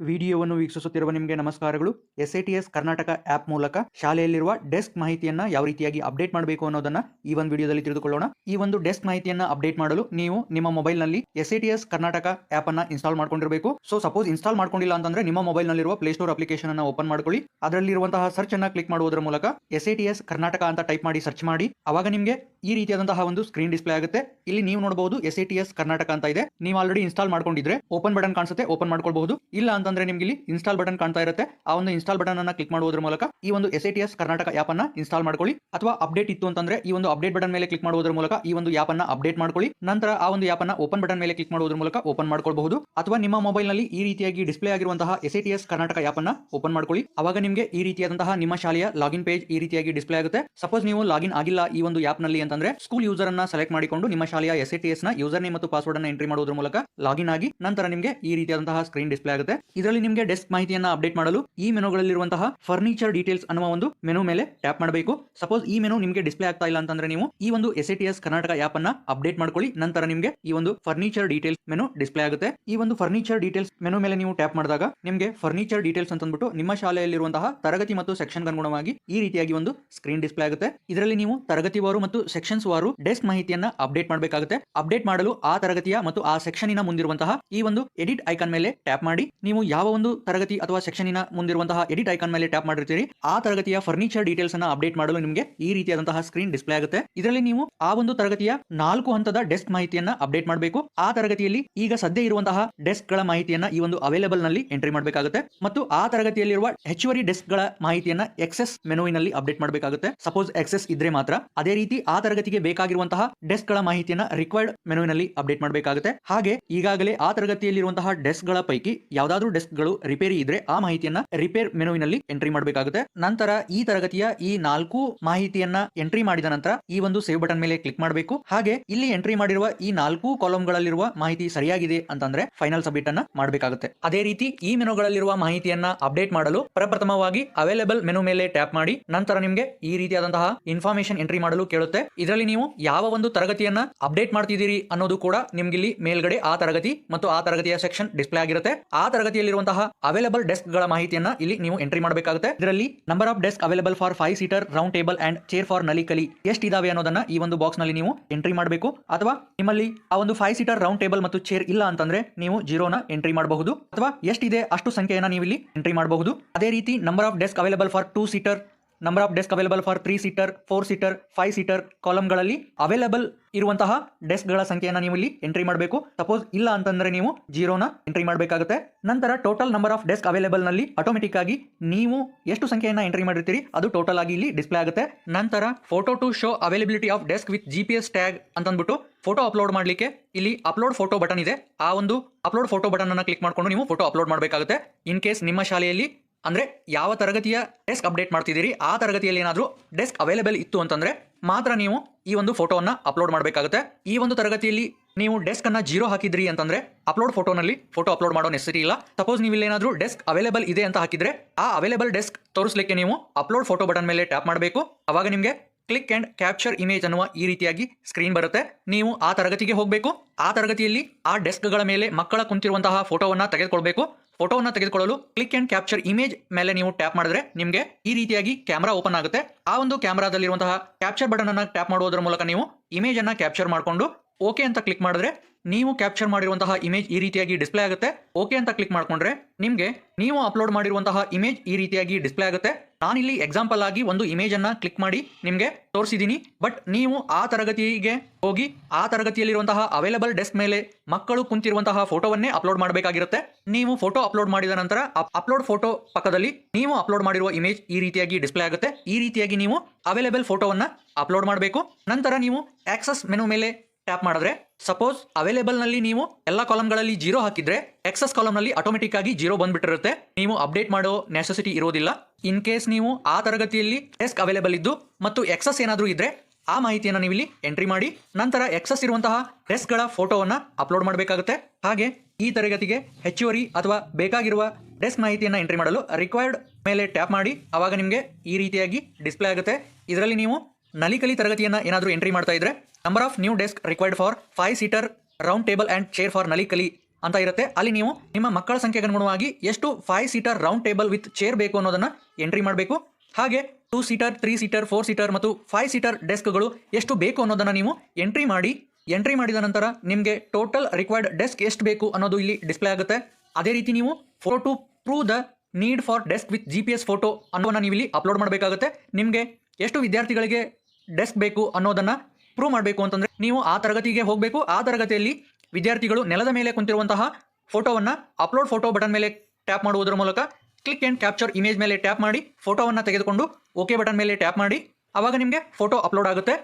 ವಿಡಿಯೋವನ್ನು ವೀಕ್ಷಿಸುತ್ತಿರುವ ನಿಮಗೆ ನಮಸ್ಕಾರಗಳು. S A T S Karnataka app ಮೂಲಕ ಶಾಲೆಯಲ್ಲಿರುವ ಡೆಸ್ಕ್ ಮಾಹಿತಿಯನ್ನ ಯಾವ ರೀತಿಯಾಗಿ ಅಪ್ಡೇಟ್ ಮಾಡಬೇಕು ಅನ್ನೋದನ್ನ ಈ ಒಂದು ವಿಡಿಯೋದಲ್ಲಿ ತಿಳಿದುಕೊಳ್ಳೋಣ. ಈ ಒಂದು ಡೆಸ್ಕ್ ಮಾಹಿತಿಯನ್ನ ಅಪ್ಡೇಟ್ ಮಾಡಲು ನೀವು ನಿಮ್ಮ ಮೊಬೈಲ್ನಲ್ಲಿ S A T S Karnataka app ಅನ್ನು ಇನ್ಸ್ಟಾಲ್ ಮಾಡ್ಕೊಂಡಿರಬೇಕು. ಸೊ, ಸಪೋಸ್ ಇನ್ಸ್ಟಾಲ್ ಮಾಡ್ಕೊಂಡಿಲ್ಲ ಅಂತಂದ್ರೆ ನಿಮ್ಮ ಮೊಬೈಲ್ನಲ್ಲಿರುವ ಪ್ಲೇಸ್ಟೋರ್ ಅಪ್ಲಿಕೇಶನ್ ಅನ್ನು ಓಪನ್ ಮಾಡ್ಕೊಳ್ಳಿ. ಅದರಲ್ಲಿರುವಂತಹ ಸರ್ಚ್ ಅನ್ನು ಕ್ಲಿಕ್ ಮಾಡುವುದರ ಮೂಲಕ S A T S Karnataka ಅಂತ ಟೈಪ್ ಮಾಡಿ ಸರ್ಚ್ ಮಾಡಿ. ಅವಾಗ ನಿಮಗೆ ಈ ರೀತಿಯಾದಂತಹ ಒಂದು ಸ್ಕ್ರೀನ್ ಡಿಸ್ಪ್ಲೇ ಆಗುತ್ತೆ. ಇಲ್ಲಿ ನೀವು ನೋಡಬಹುದು S A T S Karnataka ಅಂತ ಇದೆ. ನೀವು ಆಲ್ರೆಡಿ ಇನ್ಸ್ಟಾಲ್ ಮಾಡ್ಕೊಂಡಿದ್ರೆ ಓಪನ್ ಬಟನ್ ಕಾಣಿಸುತ್ತೆ, ಓಪನ್ ಮಾಡ್ಕೊಳ್ಬಹುದು. ಇಲ್ಲ ಅಂತಂದ್ರೆ ನಿಮ್ಗೆ ಇಲ್ಲಿ ಇನ್ಸ್ಟಾಲ್ ಬಟನ್ ಕಾಣ್ತಾ ಇರುತ್ತೆ. ಆ ಒಂದು ಇನ್ಸ್ಟಾಲ್ ಬಟನ್ ಅನ್ನ ಕ್ಲಿಕ್ ಮಾಡುವುದರ ಮೂಲಕ ಈ ಒಂದು ಎಸ್ ಐಟಿಎಸ್ ಕರ್ನಾಟಕ ಆಪ್ ಅನ್ನ ಇನ್ಸ್ಟಾಲ್ ಮಾಡ್ಕೊಳ್ಳಿ. ಅಥವಾ ಅಪ್ಡೇಟ್ ಇತ್ತು ಅಂತಂದ್ರೆ ಈ ಒಂದು ಅಪ್ಡೇಟ್ ಬಟನ್ ಮೇಲೆ ಕ್ಲಿಕ್ ಮಾಡುವುದರ ಮೂಲಕ ಈ ಒಂದು ಆಪ್ ಅನ್ನ ಅಪ್ಡೇಟ್ ಮಾಡ್ಕೊಳ್ಳಿ. ನಂತರ ಆ ಒಂದು ಆಪ್ ಅನ್ನ ಓಪನ್ ಬಟನ್ ಮೇಲೆ ಕ್ಲಿಕ್ ಮಾಡುವುದರ ಮೂಲಕ ಓಪನ್ ಮಾಡ್ಕೊಳ್ಬಹುದು. ಅಥವಾ ನಿಮ್ಮ ಮೊಬೈಲ್ನಲ್ಲಿ ಈ ರೀತಿಯಾಗಿ ಡಿಸ್ಪ್ಲೇ ಆಗಿರುವಂತಹ S A T S Karnataka app ಅನ್ನ ಓಪನ್ ಮಾಡ್ಕೊಳ್ಳಿ. ಅವಾಗ ನಿಮಗೆ ಈ ರೀತಿಯಾದಂತಹ ನಿಮ್ಮ ಶಾಲೆಯ ಲಾಗಿನ್ ಪೇಜ್ ಈ ರೀತಿಯಾಗಿ ಡಿಸ್ಪ್ಲೇ ಆಗುತ್ತೆ. ಸಪೋಸ್ ನೀವು ಲಾಗಿನ್ ಆಗಿಲ್ಲ ಈ ಒಂದು ಆಪ್ನಲ್ಲಿ ಅಂತಂದ್ರೆ ಸ್ಕೂಲ್ ಯೂಸರ್ ಅನ್ನ ಸೆಲೆಕ್ಟ್ ಮಾಡಿಕೊಂಡು ನಿಮ್ಮ ಶಾಲೆಯ ಎಸ್ ಎ ಟಿ ಎಸ್ನ ಯೂಸರ್ ನೇಮ್ ಮತ್ತು ಪಾಸ್ವರ್ಡ್ ಅನ್ನ ಎಂಟ್ರಿ ಮಾಡುವುದರ ಮೂಲಕ ಲಾಗಿನ್ ಆಗಿ ನಂತರ ನಿಮಗೆ ಈ ರೀತಿಯಾದಂತಹ ಸ್ಕ್ರೀನ್ ಡಿಸ್ಪ್ಲೇ ಆಗುತ್ತೆ. ಇದರಲ್ಲಿ ನಿಮಗೆ ಡೆಸ್ಕ್ ಮಾಹಿತಿಯನ್ನು ಅಪ್ಡೇಟ್ ಮಾಡಲು ಈ ಮೆನುಗಳಲ್ಲಿರುವಂತಹ ಫರ್ನಿಚರ್ ಡೀಟೇಲ್ಸ್ ಅನ್ನುವ ಒಂದು ಮೆನು ಮೇಲೆ ಟ್ಯಾಪ್ ಮಾಡಬೇಕು. ಸಪೋಸ್ ಈ ಮೆನು ನಿಮಗೆ ಡಿಸ್ಪ್ಲೇ ಆಗ್ತಾ ಇಲ್ಲ ಅಂತಂದ್ರೆ ನೀವು ಈ ಒಂದು ಎಸ್ ಕರ್ನಾಟಕ ಆಪ್ ಅನ್ನ ಅಪ್ಡೇಟ್ ಮಾಡ್ಕೊಳ್ಳಿ. ನಂತರ ನಿಮಗೆ ಈ ಒಂದು ಫರ್ನಿಚರ್ ಡೀಟೇಲ್ಸ್ ಮೆನು ಡಿಸ್ಪ್ಲೇ ಆಗುತ್ತೆ. ಈ ಒಂದು ಫರ್ನಿಚರ್ ಡೀಟೇಲ್ಸ್ ಮೆನು ಮೇಲೆ ನೀವು ಟ್ಯಾಪ್ ಮಾಡಿದಾಗ ನಿಮಗೆ ಫರ್ನಿಚರ್ ಡೀಟೇಲ್ಸ್ ಅಂತ ಅಂದ್ಬಿಟ್ಟು ನಿಮ್ಮ ಶಾಲೆಯಲ್ಲಿರುವಂತಹ ತರಗತಿ ಮತ್ತು ಸೆಕ್ಷನ್ ಅನುಗುಣವಾಗಿ ಈ ರೀತಿಯಾಗಿ ಒಂದು ಸ್ಕ್ರೀನ್ ಡಿಸ್ಪ್ಲೇ ಆಗುತ್ತೆ. ಇದರಲ್ಲಿ ನೀವು ತರಗತಿವಾರು ಮತ್ತು ಸೆಕ್ಷನ್ಸ್ ವಾರು ಡೆಸ್ಕ್ ಮಾಹಿತಿಯನ್ನ ಅಪ್ಡೇಟ್ ಮಾಡಬೇಕಾಗುತ್ತೆ. ಅಪ್ಡೇಟ್ ಮಾಡಲು ಆ ತರಗತಿಯ ಮತ್ತು ಆ ಸೆಕ್ಷನಿನ ಮುಂದಿರುವಂತಹ ಈ ಒಂದು ಎಡಿಟ್ ಐಕಾನ್ ಮೇಲೆ ಟ್ಯಾಪ್ ಮಾಡಿ ನೀವು ಯಾವ ಒಂದು ತರಗತಿ ಅಥವಾ ಸೆಕ್ಷನಿನ ಮುಂದಿರುವಂತಹ ಎಡಿಟ್ ಐಕಾನ್ ಮೇಲೆ ಟ್ಯಾಪ್ ಮಾಡಿರ್ತೀರಿ, ಆ ತರಗತಿಯ ಫರ್ನಿಚರ್ ಡೀಟೇಲ್ಸ್ ಅನ್ನ ಅಪ್ಡೇಟ್ ಮಾಡಲು ನಿಮಗೆ ಈ ರೀತಿಯಾದಂತಹ ಸ್ಕ್ರೀನ್ ಡಿಸ್ಪ್ಲೇ ಆಗುತ್ತೆ. ಇದರಲ್ಲಿ ನೀವು ಆ ಒಂದು ತರಗತಿಯ ನಾಲ್ಕು ಹಂತದ ಡೆಸ್ಕ್ ಮಾಹಿತಿಯನ್ನ ಅಪ್ಡೇಟ್ ಮಾಡಬೇಕು. ಆ ತರಗತಿಯಲ್ಲಿ ಈಗ ಸದ್ಯ ಇರುವಂತಹ ಡೆಸ್ಕ್ಗಳ ಮಾಹಿತಿಯನ್ನ ಈ ಒಂದು ಅವೈಲೇಬಲ್ನಲ್ಲಿ ಎಂಟ್ರಿ ಮಾಡಬೇಕಾಗುತ್ತೆ. ಮತ್ತು ಆ ತರಗತಿಯಲ್ಲಿರುವ ಹೆಚ್ಚುವರಿ ಡೆಸ್ಕ್ಗಳ ಮಾಹಿತಿಯನ್ನ ಎಕ್ಸೆಸ್ ಮೆನುವಿನಲ್ಲಿ ಅಪ್ಡೇಟ್ ಮಾಡಬೇಕಾಗುತ್ತೆ. ಸಪೋಸ್ ಎಕ್ಸೆಸ್ ಇದ್ರೆ ಮಾತ್ರ ಅದೇ ರೀತಿ ಆ ತರಗತಿಗೆ ಬೇಕಾಗಿರುವಂತಹ ಡೆಸ್ಕ್ಗಳ ಮಾಹಿತಿಯನ್ನ ರಿಕ್ವೈರ್ಡ್ ಮೆನುವಿನಲ್ಲಿ ಅಪ್ಡೇಟ್ ಮಾಡಬೇಕಾಗುತ್ತೆ. ಹಾಗೆ ಈಗಾಗಲೇ ಆ ತರಗತಿಯಲ್ಲಿರುವಂತಹ ಡೆಸ್ಕ್ಗಳ ಪೈಕಿ ಯಾವ್ದಾದ್ರು ಡೆಸ್ಕ್ಗಳು ರಿಪೇರಿ ಇದ್ರೆ ಆ ಮಾಹಿತಿಯನ್ನ ರಿಪೇರ್ ಮೆನುವಿನಲ್ಲಿ ಎಂಟ್ರಿ ಮಾಡಬೇಕಾಗುತ್ತೆ. ನಂತರ ಈ ತರಗತಿಯ ಈ ನಾಲ್ಕು ಮಾಹಿತಿಯನ್ನ ಎಂಟ್ರಿ ಮಾಡಿದ ನಂತರ ಈ ಒಂದು ಸೇವ್ ಬಟನ್ ಮೇಲೆ ಕ್ಲಿಕ್ ಮಾಡಬೇಕು. ಹಾಗೆ ಇಲ್ಲಿ ಎಂಟ್ರಿ ಮಾಡಿರುವ ಈ ನಾಲ್ಕು ಕಾಲಂಗಳಲ್ಲಿರುವ ಮಾಹಿತಿ ಸರಿಯಾಗಿದೆ ಅಂತಂದ್ರೆ ಫೈನಲ್ ಸಬ್ಮಿಟ್ ಅನ್ನ ಮಾಡಬೇಕಾಗುತ್ತೆ. ಅದೇ ರೀತಿ ಈ ಮೆನುಗಳಲ್ಲಿರುವ ಮಾಹಿತಿಯನ್ನ ಅಪ್ಡೇಟ್ ಮಾಡಲು ಪ್ರಪ್ರಥಮವಾಗಿ ಅವೈಲೇಬಲ್ ಮೆನು ಮೇಲೆ ಟ್ಯಾಪ್ ಮಾಡಿ, ನಂತರ ನಿಮಗೆ ಈ ರೀತಿಯಾದಂತಹ ಇನ್ಫಾರ್ಮೇಶನ್ ಎಂಟ್ರಿ ಮಾಡಲು ಕೇಳುತ್ತೆ. ಇದರಲ್ಲಿ ನೀವು ಯಾವ ಒಂದು ತರಗತಿಯನ್ನ ಅಪ್ಡೇಟ್ ಮಾಡ್ತಿದ್ದೀರಿ ಅನ್ನೋದು ಕೂಡ ನಿಮ್ಗೆ ಇಲ್ಲಿ ಮೇಲ್ಗಡೆ ಆ ತರಗತಿ ಮತ್ತು ಆ ತರಗತಿಯ ಸೆಕ್ಷನ್ ಡಿಸ್ಪ್ಲೇ ಆಗಿರುತ್ತೆ. ಆ ತರಗತಿಯಲ್ಲಿರುವಂತಹ ಅವೈಲೇಬಲ್ ಡೆಸ್ಕ್ಗಳ ಮಾಹಿತಿಯನ್ನ ಇಲ್ಲಿ ನೀವು ಎಂಟ್ರಿ ಮಾಡಬೇಕಾಗುತ್ತೆ. ಇದರಲ್ಲಿ number of desk available for five seater round table and chair for Nalikali ಎಷ್ಟು ಇದಾವೆ ಅನ್ನೋದನ್ನ ಈ ಒಂದು ಬಾಕ್ಸ್ನಲ್ಲಿ ನೀವು ಎಂಟ್ರಿ ಮಾಡಬೇಕು. ಅಥವಾ ನಿಮ್ಮಲ್ಲಿ ಆ ಒಂದು ಫೈವ್ ಸೀಟರ್ ರೌಂಡ್ ಟೇಬಲ್ ಮತ್ತು ಚೇರ್ ಇಲ್ಲ ಅಂತಂದ್ರೆ ನೀವು ಜೀರೋನ ಎಂಟ್ರಿ ಮಾಡಬಹುದು. ಅಥವಾ ಎಷ್ಟಿದೆ ಅಷ್ಟು ಸಂಖ್ಯೆಯನ್ನ ನೀವು ಇಲ್ಲಿ ಎಂಟ್ರಿ ಮಾಡಬಹುದು. ಅದೇ ರೀತಿ number of desk available for two seater number of desk available for three seater four seater five seater ಕಾಲಮ್ಗಳಲ್ಲಿ available ಇರುವಂತಹ ಡೆಸ್ಕ್ಗಳ ಸಂಖ್ಯೆಯನ್ನು ನೀವು ಇಲ್ಲಿ ಎಂಟ್ರಿ ಮಾಡಬೇಕು. ಸಪೋಸ್ ಇಲ್ಲ ಅಂತಂದ್ರೆ ನೀವು ಜೀರೋನ ಎಂಟ್ರಿ ಮಾಡಬೇಕಾಗುತ್ತೆ. ನಂತರ ಟೋಟಲ್ ನಂಬರ್ ಆಫ್ ಡೆಸ್ಕ್ ಅವೈಲೇಬಲ್ನಲ್ಲಿ ಆಟೋಮೆಟಿಕ್ ಆಗಿ ನೀವು ಎಷ್ಟು ಸಂಖ್ಯೆಯನ್ನು ಎಂಟ್ರಿ ಮಾಡಿರ್ತೀರಿ? ಅದು ಟೋಟಲ್ ಆಗಿ ಇಲ್ಲಿ ಡಿಸ್ಪ್ಲೇ ಆಗುತ್ತೆ. ನಂತರ photo to show availability of desk with G P S tag ಅಂತಂದ್ಬಿಟ್ಟು ಫೋಟೋ ಅಪ್ಲೋಡ್ ಮಾಡಲಿಕ್ಕೆ ಇಲ್ಲಿ ಅಪ್ಲೋಡ್ ಫೋಟೋ ಬಟನ್ ಇದೆ. ಆ ಒಂದು ಅಪ್ಲೋಡ್ ಫೋಟೋ ಬಟನ್ ಅನ್ನು ಕ್ಲಿಕ್ ಮಾಡಿಕೊಂಡು ನೀವು ಫೋಟೋ ಅಪ್ಲೋಡ್ ಮಾಡಬೇಕಾಗುತ್ತೆ. ಇನ್ ಕೇಸ್ ನಿಮ್ಮ ಶಾಲೆಯಲ್ಲಿ ಅಂದ್ರೆ ಯಾವ ತರಗತಿಯ ಡೆಸ್ಕ್ ಅಪ್ಡೇಟ್ ಮಾಡ್ತಿದ್ದೀರಿ, ಆ ತರಗತಿಯಲ್ಲಿ ಏನಾದರೂ ಡೆಸ್ಕ್ ಅವೈಲೇಬಲ್ ಇತ್ತು ಅಂತಂದ್ರೆ ಮಾತ್ರ ನೀವು ಈ ಒಂದು ಫೋಟೋವನ್ನು ಅಪ್ಲೋಡ್ ಮಾಡಬೇಕಾಗುತ್ತೆ. ಈ ಒಂದು ತರಗತಿಯಲ್ಲಿ ನೀವು ಡೆಸ್ಕ್ ಅನ್ನ ಜೀರೋ ಹಾಕಿದ್ರಿ ಅಂತಂದ್ರೆ ಅಪ್ಲೋಡ್ ಫೋಟೋನಲ್ಲಿ ಫೋಟೋ ಅಪ್ಲೋಡ್ ಮಾಡೋ ನೆಸರಿ ಇಲ್ಲ. ಸಪೋಸ್ ನೀವು ಇಲ್ಲೇನಾದ್ರೂ ಡೆಸ್ಕ್ ಅವೈಲೇಬಲ್ ಇದೆ ಅಂತ ಹಾಕಿದ್ರೆ ಆ ಅವೈಲೇಬಲ್ ಡೆಸ್ಕ್ ತೋರಿಸಲಿಕ್ಕೆ ನೀವು ಅಪ್ಲೋಡ್ ಫೋಟೋ ಬಟನ್ ಮೇಲೆ ಟ್ಯಾಪ್ ಮಾಡಬೇಕು. ಅವಾಗ ನಿಮಗೆ ಕ್ಲಿಕ್ ಅಂಡ್ ಕ್ಯಾಪ್ಚರ್ ಇಮೇಜ್ ಅನ್ನುವ ಈ ರೀತಿಯಾಗಿ ಸ್ಕ್ರೀನ್ ಬರುತ್ತೆ. ನೀವು ಆ ತರಗತಿಗೆ ಹೋಗಬೇಕು. ಆ ತರಗತಿಯಲ್ಲಿ ಆ ಡೆಸ್ಕ್ಗಳ ಮೇಲೆ ಮಕ್ಕಳ ಕುಂತಿರುವಂತಹ ಫೋಟೋವನ್ನು ತೆಗೆದುಕೊಳ್ಬೇಕು. ಫೋಟೋವನ್ನು ತೆಗೆದುಕೊಳ್ಳಲು ಕ್ಲಿಕ್ ಅಂಡ್ ಕ್ಯಾಪ್ಚರ್ ಇಮೇಜ್ ಮೇಲೆ ನೀವು ಟ್ಯಾಪ್ ಮಾಡಿದ್ರೆ ನಿಮಗೆ ಈ ರೀತಿಯಾಗಿ ಕ್ಯಾಮರಾ ಓಪನ್ ಆಗುತ್ತೆ. ಆ ಒಂದು ಕ್ಯಾಮರಾದಲ್ಲಿರುವಂತಹ ಕ್ಯಾಪ್ಚರ್ ಬಟನ್ ಅನ್ನು ಟ್ಯಾಪ್ ಮಾಡುವುದರ ಮೂಲಕ ನೀವು ಇಮೇಜ್ ಅನ್ನ ಕ್ಯಾಪ್ಚರ್ ಮಾಡಿಕೊಂಡು ಓಕೆ ಅಂತ ಕ್ಲಿಕ್ ಮಾಡಿದ್ರೆ ನೀವು ಕ್ಯಾಪ್ಚರ್ ಮಾಡಿರುವಂತಹ ಇಮೇಜ್ ಈ ರೀತಿಯಾಗಿ ಡಿಸ್ಪ್ಲೇ ಆಗುತ್ತೆ. ಓಕೆ ಅಂತ ಕ್ಲಿಕ್ ಮಾಡ್ಕೊಂಡ್ರೆ ನಿಮಗೆ ನೀವು ಅಪ್ಲೋಡ್ ಮಾಡಿರುವಂತಹ ಇಮೇಜ್ ಈ ರೀತಿಯಾಗಿ ಡಿಸ್ಪ್ಲೇ ಆಗುತ್ತೆ. ನಾನಿಲ್ಲಿ ಎಕ್ಸಾಂಪಲ್ ಆಗಿ ಒಂದು ಇಮೇಜ್ ಅನ್ನ ಕ್ಲಿಕ್ ಮಾಡಿ ನಿಮಗೆ ತೋರಿಸಿದ್ದೀನಿ ಬಟ್ ನೀವು ಆ ತರಗತಿಗೆ ಹೋಗಿ ಆ ತರಗತಿಯಲ್ಲಿರುವಂತಹ ಅವೈಲೇಬಲ್ ಡೆಸ್ಕ್ ಮೇಲೆ ಮಕ್ಕಳು ಕುಂತಿರುವಂತಹ ಫೋಟೋವನ್ನೇ ಅಪ್ಲೋಡ್ ಮಾಡಬೇಕಾಗಿರುತ್ತೆ. ನೀವು ಫೋಟೋ ಅಪ್ಲೋಡ್ ಮಾಡಿದ ನಂತರ ಅಪ್ಲೋಡ್ ಫೋಟೋ ಪಕ್ಕದಲ್ಲಿ ನೀವು ಅಪ್ಲೋಡ್ ಮಾಡಿರುವ ಇಮೇಜ್ ಈ ರೀತಿಯಾಗಿ ಡಿಸ್ಪ್ಲೇ ಆಗುತ್ತೆ. ಈ ರೀತಿಯಾಗಿ ನೀವು ಅವೈಲೇಬಲ್ ಫೋಟೋವನ್ನ ಅಪ್ಲೋಡ್ ಮಾಡಬೇಕು. ನಂತರ ನೀವು ಆಕ್ಸಸ್ ಮೆನು ಮೇಲೆ ಟ್ಯಾಪ್ ಮಾಡಿದ್ರೆ ಸಪೋಸ್ ಅವೈಲೇಬಲ್ನಲ್ಲಿ ನೀವು ಎಲ್ಲ ಕಾಲಮ್ಗಳಲ್ಲಿ ಜೀರೋ ಹಾಕಿದ್ರೆ ಎಕ್ಸಸ್ ಕಾಲಮ್ನಲ್ಲಿ ಆಟೋಮೆಟಿಕ್ ಆಗಿ ಜೀರೋ ಬಂದ್ಬಿಟ್ಟಿರುತ್ತೆ. ನೀವು ಅಪ್ಡೇಟ್ ಮಾಡೋ ನೆಸೆಸಿಟಿ ಇರೋದಿಲ್ಲ. ಇನ್ ಕೇಸ್ ನೀವು ಆ ತರಗತಿಯಲ್ಲಿ ಡೆಸ್ಕ್ ಅವೈಲೇಬಲ್ ಇದ್ದು ಮತ್ತು ಎಕ್ಸಸ್ ಏನಾದರೂ ಇದ್ರೆ, ಆ ಮಾಹಿತಿಯನ್ನು ನೀವು ಎಂಟ್ರಿ ಮಾಡಿ, ನಂತರ ಎಕ್ಸಸ್ ಇರುವಂತಹ ಡೆಸ್ಕ್ಗಳ ಫೋಟೋವನ್ನು ಅಪ್ಲೋಡ್ ಮಾಡಬೇಕಾಗುತ್ತೆ. ಹಾಗೆ ಈ ತರಗತಿಗೆ ಹೆಚ್ಚುವರಿ ಅಥವಾ ಬೇಕಾಗಿರುವ ಡೆಸ್ಕ್ ಮಾಹಿತಿಯನ್ನು ಎಂಟ್ರಿ ಮಾಡಲು ರಿಕ್ವೈರ್ಡ್ ಮೇಲೆ ಟ್ಯಾಪ್ ಮಾಡಿ, ಅವಾಗ ನಿಮಗೆ ಈ ರೀತಿಯಾಗಿ ಡಿಸ್ಪ್ಲೇ ಆಗುತ್ತೆ. ಇದರಲ್ಲಿ ನೀವು ನಲಿಕಲಿ ತರಗತಿಯನ್ನು ಏನಾದರೂ ಎಂಟ್ರಿ ಮಾಡ್ತಾ ಇದ್ರೆ number of new desk required for five seater round table and chair for Nalikali ಅಂತ ಇರುತ್ತೆ. ಅಲ್ಲಿ ನೀವು ನಿಮ್ಮ ಮಕ್ಕಳ ಸಂಖ್ಯೆಗೆ ಅನುಗುಣವಾಗಿ ಎಷ್ಟು five seater round table with chair ಬೇಕು ಅನ್ನೋದನ್ನು ಎಂಟ್ರಿ ಮಾಡಬೇಕು. ಹಾಗೆ two seater three seater four seater ಮತ್ತು ಫೈವ್ ಸೀಟರ್ ಡೆಸ್ಕ್ಗಳು ಎಷ್ಟು ಬೇಕು ಅನ್ನೋದನ್ನು ನೀವು ಎಂಟ್ರಿ ಮಾಡಿ. ಎಂಟ್ರಿ ಮಾಡಿದ ನಂತರ ನಿಮಗೆ ಟೋಟಲ್ ರಿಕ್ವೈರ್ಡ್ ಡೆಸ್ಕ್ ಎಷ್ಟು ಬೇಕು ಅನ್ನೋದು ಇಲ್ಲಿ ಡಿಸ್ಪ್ಲೇ ಆಗುತ್ತೆ. ಅದೇ ರೀತಿ ನೀವು photo prove the need for desk with G P S photo ಅನ್ನೋದನ್ನು ನೀವು ಇಲ್ಲಿ ಅಪ್ಲೋಡ್ ಮಾಡಬೇಕಾಗುತ್ತೆ. ನಿಮಗೆ ಎಷ್ಟು ವಿದ್ಯಾರ್ಥಿಗಳಿಗೆ ಡೆಸ್ಕ್ ಬೇಕು ಅನ್ನೋದನ್ನು ಪ್ರೂವ್ ಮಾಡಬೇಕು ಅಂತಂದರೆ ನೀವು ಆ ತರಗತಿಗೆ ಹೋಗಬೇಕು. ಆ ತರಗತಿಯಲ್ಲಿ ವಿದ್ಯಾರ್ಥಿಗಳು ನೆಲದ ಮೇಲೆ ಕುಂತಿರುವಂತಹ ಫೋಟೋವನ್ನು ಅಪ್ಲೋಡ್ ಫೋಟೋ ಬಟನ್ ಮೇಲೆ ಟ್ಯಾಪ್ ಮಾಡುವುದರ ಮೂಲಕ ಕ್ಲಿಕ್ ಆ್ಯಂಡ್ ಕ್ಯಾಪ್ಚರ್ ಇಮೇಜ್ ಮೇಲೆ ಟ್ಯಾಪ್ ಮಾಡಿ ಫೋಟೋವನ್ನು ತೆಗೆದುಕೊಂಡು ಓಕೆ ಬಟನ್ ಮೇಲೆ ಟ್ಯಾಪ್ ಮಾಡಿ. ಆವಾಗ ನಿಮಗೆ ಫೋಟೋ ಅಪ್ಲೋಡ್ ಆಗುತ್ತೆ.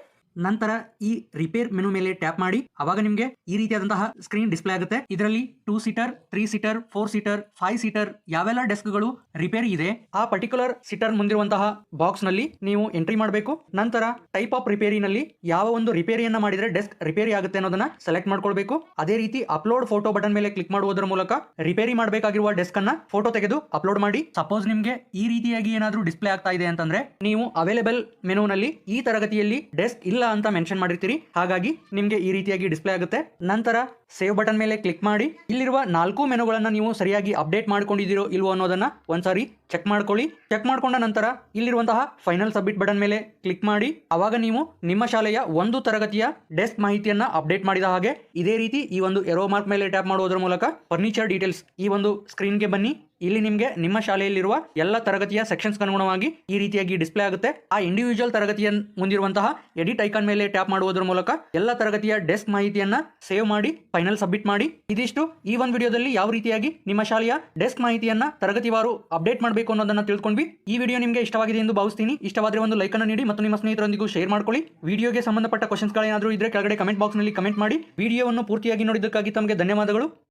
ನಂತರ ಈ ರಿಪೇರ್ ಮೆನು ಮೇಲೆ ಟ್ಯಾಪ್ ಮಾಡಿ, ಅವಾಗ ನಿಮಗೆ ಈ ರೀತಿಯಾದಂತಹ ಸ್ಕ್ರೀನ್ ಡಿಸ್ಪ್ಲೇ ಆಗುತ್ತೆ. ಇದರಲ್ಲಿ two seater three seater four seater five seater ಯಾವೆಲ್ಲ ಡೆಸ್ಕ್ಗಳು ರಿಪೇರಿ ಇದೆ, ಆ ಪರ್ಟಿಕ್ಯುಲರ್ ಸೀಟರ್ ಮುಂದಿರುವಂತಹ ಬಾಕ್ಸ್ನಲ್ಲಿ ನೀವು ಎಂಟ್ರಿ ಮಾಡಬೇಕು. ನಂತರ ಟೈಪ್ ಆಫ್ ರಿಪೇರಿನಲ್ಲಿ ಯಾವ ಒಂದು ರಿಪೇರಿಯನ್ನ ಮಾಡಿದ್ರೆ ಡೆಸ್ಕ್ ರಿಪೇರಿ ಆಗುತ್ತೆ ಅನ್ನೋದನ್ನ ಸೆಲೆಕ್ಟ್ ಮಾಡ್ಕೊಳ್ಬೇಕು. ಅದೇ ರೀತಿ ಅಪ್ಲೋಡ್ ಫೋಟೋ ಬಟನ್ ಮೇಲೆ ಕ್ಲಿಕ್ ಮಾಡುವುದರ ಮೂಲಕ ರಿಪೇರಿ ಮಾಡಬೇಕಾಗಿರುವ ಡೆಸ್ಕ್ ಅನ್ನ ಫೋಟೋ ತೆಗೆದು ಅಪ್ಲೋಡ್ ಮಾಡಿ. ಸಪೋಸ್ ನಿಮಗೆ ಈ ರೀತಿಯಾಗಿ ಏನಾದರೂ ಡಿಸ್ಪ್ಲೇ ಆಗ್ತಾ ಇದೆ ಅಂತಂದ್ರೆ, ನೀವು ಅವೈಲೇಬಲ್ ಮೆನುನಲ್ಲಿ ಈ ತರಗತಿಯಲ್ಲಿ ಡೆಸ್ಕ್ ಅಂತ ಮೆನ್ಷನ್ ಮಾಡಿರ್ತೀರಿ. ಹಾಗಾಗಿ ನಿಮಗೆ ಈ ರೀತಿಯಾಗಿ ಡಿಸ್ಪ್ಲೇ ಆಗುತ್ತೆ. ನಂತರ ಸೇವ್ ಬಟನ್ ಮೇಲೆ ಕ್ಲಿಕ್ ಮಾಡಿ. ಇಲ್ಲಿರುವ ನಾಲ್ಕು ಮೆನುಗಳನ್ನು ನೀವು ಸರಿಯಾಗಿ ಅಪ್ಡೇಟ್ ಮಾಡ್ಕೊಂಡಿದ್ದೀರೋ ಇಲ್ವೋ ಅನ್ನೋದನ್ನು ಒಂದ್ಸಾರಿ ಚೆಕ್ ಮಾಡ್ಕೊಳ್ಳಿ. ಚೆಕ್ ಮಾಡಿಕೊಂಡ ನಂತರ ಇಲ್ಲಿರುವಂತಹ ಫೈನಲ್ ಸಬ್ಮಿಟ್ ಬಟನ್ ಮೇಲೆ ಕ್ಲಿಕ್ ಮಾಡಿ. ಅವಾಗ ನೀವು ನಿಮ್ಮ ಶಾಲೆಯ ಒಂದು ತರಗತಿಯ ಡೆಸ್ಕ್ ಮಾಹಿತಿಯನ್ನು ಅಪ್ಡೇಟ್ ಮಾಡಿದ ಹಾಗೆ ಇದೇ ರೀತಿ ಈ ಒಂದು ಎರೋ ಮಾರ್ಕ್ ಮೇಲೆ ಟ್ಯಾಪ್ ಮಾಡುವುದರ ಮೂಲಕ ಫರ್ನಿಚರ್ ಡೀಟೇಲ್ಸ್ ಈ ಒಂದು ಸ್ಕ್ರೀನ್ಗೆ ಬನ್ನಿ. ಇಲ್ಲಿ ನಿಮಗೆ ನಿಮ್ಮ ಶಾಲೆಯಲ್ಲಿರುವ ಎಲ್ಲ ತರಗತಿಯ ಸೆಕ್ಷನ್ಸ್ ಅನುಗುಣವಾಗಿ ಈ ರೀತಿಯಾಗಿ ಡಿಸ್ಪ್ಲೇ ಆಗುತ್ತೆ. ಆ ಇಂಡಿವಿಜುವಲ್ ತರಗತಿಯ ಮುಂದಿರುವಂತಹ ಎಡಿಟ್ ಐಕಾನ್ ಮೇಲೆ ಟ್ಯಾಪ್ ಮಾಡುವುದರ ಮೂಲಕ ಎಲ್ಲ ತರಗತಿಯ ಡೆಸ್ಕ್ ಮಾಹಿತಿಯನ್ನ ಸೇವ್ ಮಾಡಿ ಫೈನಲ್ ಸಬ್ಮಿಟ್ ಮಾಡಿ. ಇದಿಷ್ಟು. ಈ ಒಂದು ವಿಡಿಯೋದಲ್ಲಿ ಯಾವ ರೀತಿಯಾಗಿ ನಿಮ್ಮ ಶಾಲೆಯ ಡೆಸ್ಕ್ ಮಾಹಿತಿಯನ್ನ ತರಗತಿವಾರು ಅಪ್ಡೇಟ್ ಮಾಡಬೇಕು ಅನ್ನೋದನ್ನ ತಿಳ್ಕೊಂಡ್ವಿ. ಈ ವಿಡಿಯೋ ನಿಮಗೆ ಇಷ್ಟವಾಗಿದೆ ಎಂದು ಭಾವಿಸ್ತೀನಿ. ಇಷ್ಟವಾದರೆ ಒಂದು ಲೈಕ್ ಅನ್ನು ನೀಡಿ ಮತ್ತು ನಿಮ್ಮ ಸ್ನೇಹಿತರೊಂದಿಗೂ ಶೇರ್ ಮಾಡ್ಕೊಳ್ಳಿ. ವಿಡಿಯೋಗೆ ಸಂಬಂಧಪಟ್ಟ ಕ್ವಶನ್ಸ್ಗಳೇನಾದರೂ ಇದ್ರೆ ಕೆಳಗಡೆ ಕಮೆಂಟ್ ಬಾಕ್ಸ್ನಲ್ಲಿ ಕಮೆಂಟ್ ಮಾಡಿ. ವಿಡಿಯೋವನ್ನು ಪೂರ್ತಿಯಾಗಿ ನೋಡಿದ್ದಕ್ಕಾಗಿ ತಮಗೆ ಧನ್ಯವಾದಗಳು.